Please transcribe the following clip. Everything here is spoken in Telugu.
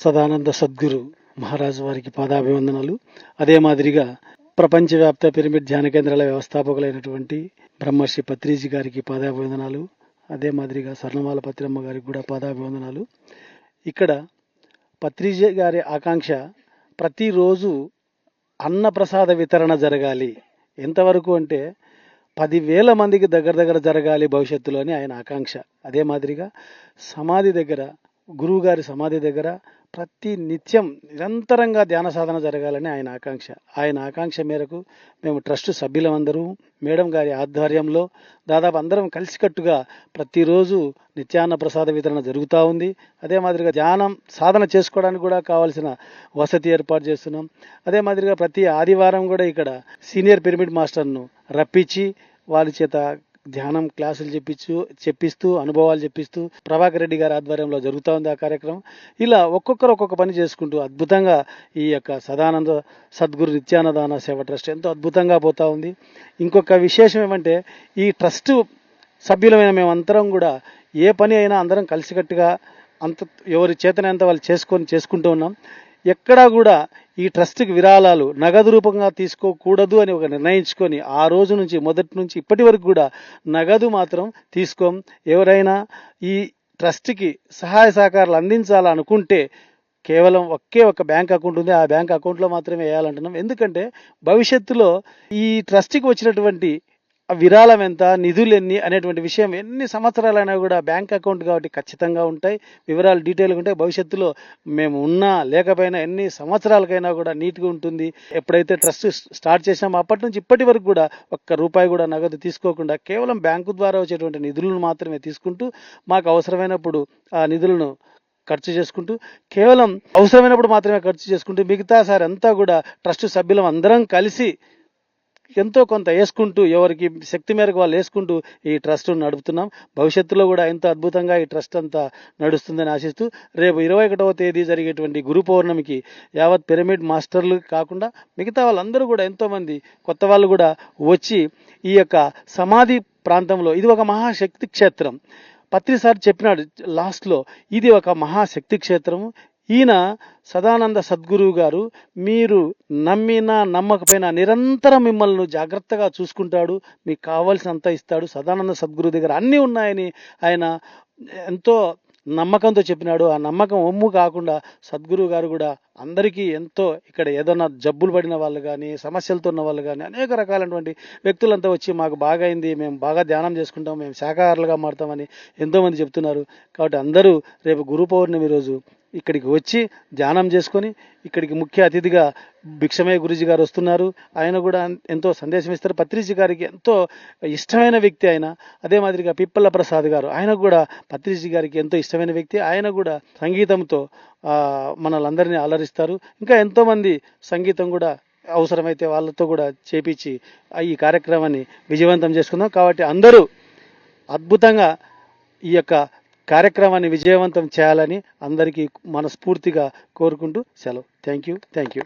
సదానంద సద్గురు మహారాజు వారికి పాదాభివందనాలు. అదే మాదిరిగా ప్రపంచవ్యాప్త పిరమిడ్ ధ్యాన కేంద్రాల వ్యవస్థాపకులైనటువంటి బ్రహ్మర్షి పత్రిజీ గారికి పాదాభివందనాలు. అదే మాదిరిగా స్వర్ణమాల పత్రమ్మ గారికి కూడా పాదాభివందనాలు. ఇక్కడ పత్రిజీ గారి ఆకాంక్ష ప్రతిరోజు అన్నప్రసాద వితరణ జరగాలి. ఎంతవరకు అంటే పదివేల మందికి దగ్గర దగ్గర జరగాలి భవిష్యత్తులో అని ఆయన ఆకాంక్ష. అదే మాదిరిగా సమాధి దగ్గర గురువు గారి సమాధి దగ్గర ప్రతి నిత్యం నిరంతరంగా ధ్యాన సాధన జరగాలని ఆయన ఆకాంక్ష. ఆయన ఆకాంక్ష మేరకు మేము ట్రస్ట్ సభ్యులమందరూ మేడం గారి ఆధ్వర్యంలో దాదాపు అందరం కలిసికట్టుగా ప్రతిరోజు నిత్యాన్న ప్రసాద వితరణ జరుగుతూ ఉంది. అదే మాదిరిగా ధ్యానం సాధన చేసుకోవడానికి కూడా కావాల్సిన వసతి ఏర్పాటు చేస్తున్నాం. అదే మాదిరిగా ప్రతి ఆదివారం కూడా ఇక్కడ సీనియర్ పిరమిడ్ మాస్టర్ను రప్పించి వారి చేత ధ్యానం క్లాసులు చెప్పించు చెప్పిస్తూ అనుభవాలు చెప్పిస్తూ ప్రభాకర్ రెడ్డి గారి ఆధ్వర్యంలో జరుగుతూ ఉంది ఆ కార్యక్రమం. ఇలా ఒక్కొక్కరు ఒక్కొక్క పని చేసుకుంటూ అద్భుతంగా ఈ యొక్క సదానంద సద్గురు నిత్యానదాన సేవ ట్రస్ట్ ఎంతో అద్భుతంగా పోతా ఉంది. ఇంకొక విశేషం ఏమంటే ఈ ట్రస్ట్ సభ్యులమైన మేమందరం కూడా ఏ పని అయినా అందరం కలిసికట్టుగా అంత ఎవరి చేతనంత వాళ్ళు చేసుకొని చేసుకుంటూ ఉన్నాం. ఎక్కడా కూడా ఈ ట్రస్ట్కి విరాళాలు నగదు రూపంగా తీసుకోకూడదు అని ఒక నిర్ణయించుకొని ఆ రోజు నుంచి మొదటి నుంచి ఇప్పటి వరకు కూడా నగదు మాత్రం తీసుకోం. ఎవరైనా ఈ ట్రస్ట్కి సహాయ సహకారాలు అందించాలనుకుంటే కేవలం ఒకే ఒక బ్యాంక్ అకౌంట్ ఉంది. ఆ బ్యాంక్ అకౌంట్లో మాత్రమే వేయాలంటున్నాం. ఎందుకంటే భవిష్యత్తులో ఈ ట్రస్ట్కి వచ్చినటువంటి విరాళం ఎంత నిధులు ఎన్ని అనేటువంటి విషయం ఎన్ని సంవత్సరాలైనా కూడా బ్యాంక్ అకౌంట్ కాబట్టి ఖచ్చితంగా ఉంటాయి. వివరాలు డీటెయిల్గా ఉంటాయి భవిష్యత్తులో మేము ఉన్నా లేకపోయినా ఎన్ని సంవత్సరాలకైనా కూడా నీట్గా ఉంటుంది. ఎప్పుడైతే ట్రస్ట్ స్టార్ట్ చేసామో అప్పటి నుంచి ఇప్పటి వరకు కూడా ఒక్క రూపాయి కూడా నగదు తీసుకోకుండా కేవలం బ్యాంకు ద్వారా వచ్చేటువంటి నిధులను మాత్రమే తీసుకుంటూ మాకు అవసరమైనప్పుడు ఆ నిధులను ఖర్చు చేసుకుంటూ కేవలం అవసరమైనప్పుడు మాత్రమే ఖర్చు చేసుకుంటూ మిగతా సార్ అంతా కూడా ట్రస్ట్ సభ్యులం అందరం కలిసి ఎంతో కొంత వేసుకుంటూ ఎవరికి శక్తి మేరకు వాళ్ళు వేసుకుంటూ ఈ ట్రస్ట్ నడుపుతున్నాం. భవిష్యత్తులో కూడా ఎంతో అద్భుతంగా ఈ ట్రస్ట్ అంతా నడుస్తుందని ఆశిస్తూ రేపు ఇరవై ఒకటవ తేదీ జరిగేటువంటి గురు పౌర్ణమికి యావత్ పిరమిడ్ మాస్టర్లు కాకుండా మిగతా వాళ్ళందరూ కూడా ఎంతోమంది కొత్త వాళ్ళు కూడా వచ్చి ఈ యొక్క సమాధి ప్రాంతంలో ఇది ఒక మహాశక్తి క్షేత్రం. పత్రి సార్ చెప్పినాడు లాస్ట్లో ఇది ఒక మహాశక్తి క్షేత్రము. ఈయన సదానంద సద్గురువు గారు మీరు నమ్మినా నమ్మకపోయినా నిరంతరం మిమ్మల్ని జాగ్రత్తగా చూసుకుంటాడు మీకు కావాల్సినంత ఇస్తాడు. సదానంద సద్గురు దగ్గర అన్నీ ఉన్నాయని ఆయన ఎంతో నమ్మకంతో చెప్పినాడు. ఆ నమ్మకం ఒమ్ము కాకుండా సద్గురువు గారు కూడా అందరికీ ఎంతో ఇక్కడ ఏదైనా జబ్బులు పడిన వాళ్ళు కానీ సమస్యలతో ఉన్న వాళ్ళు కానీ అనేక రకాలైనటువంటి వ్యక్తులంతా వచ్చి మాకు బాగా అయింది మేము బాగా ధ్యానం చేసుకుంటాం మేము శాఖాహారులుగా మారుతామని ఎంతోమంది చెప్తున్నారు. కాబట్టి అందరూ రేపు గురు పౌర్ణమి రోజు ఇక్కడికి వచ్చి ధ్యానం చేసుకొని ఇక్కడికి ముఖ్య అతిథిగా భిక్షమయ్య గురుజీ గారు వస్తున్నారు. ఆయన కూడా ఎంతో సందేశం ఇస్తారు. పత్రిజీ గారికి ఎంతో ఇష్టమైన వ్యక్తి ఆయన. అదే మాదిరిగా పిప్పల ప్రసాద్ గారు ఆయన కూడా పత్రిజీ గారికి ఎంతో ఇష్టమైన వ్యక్తి. ఆయన కూడా సంగీతంతో మనలందరినీ అలరిస్తారు. ఇంకా ఎంతోమంది సంగీతం కూడా అవసరమైతే వాళ్ళతో కూడా చేపించి ఆ ఈ కార్యక్రమాన్ని విజయవంతం చేసుకుందాం. కాబట్టి అందరూ అద్భుతంగా ఈ యొక్క కార్యక్రమాన్ని విజయవంతం చేయాలని అందరికీ మనస్ఫూర్తిగా కోరుకుంటూ సెలవు. Thank you thank you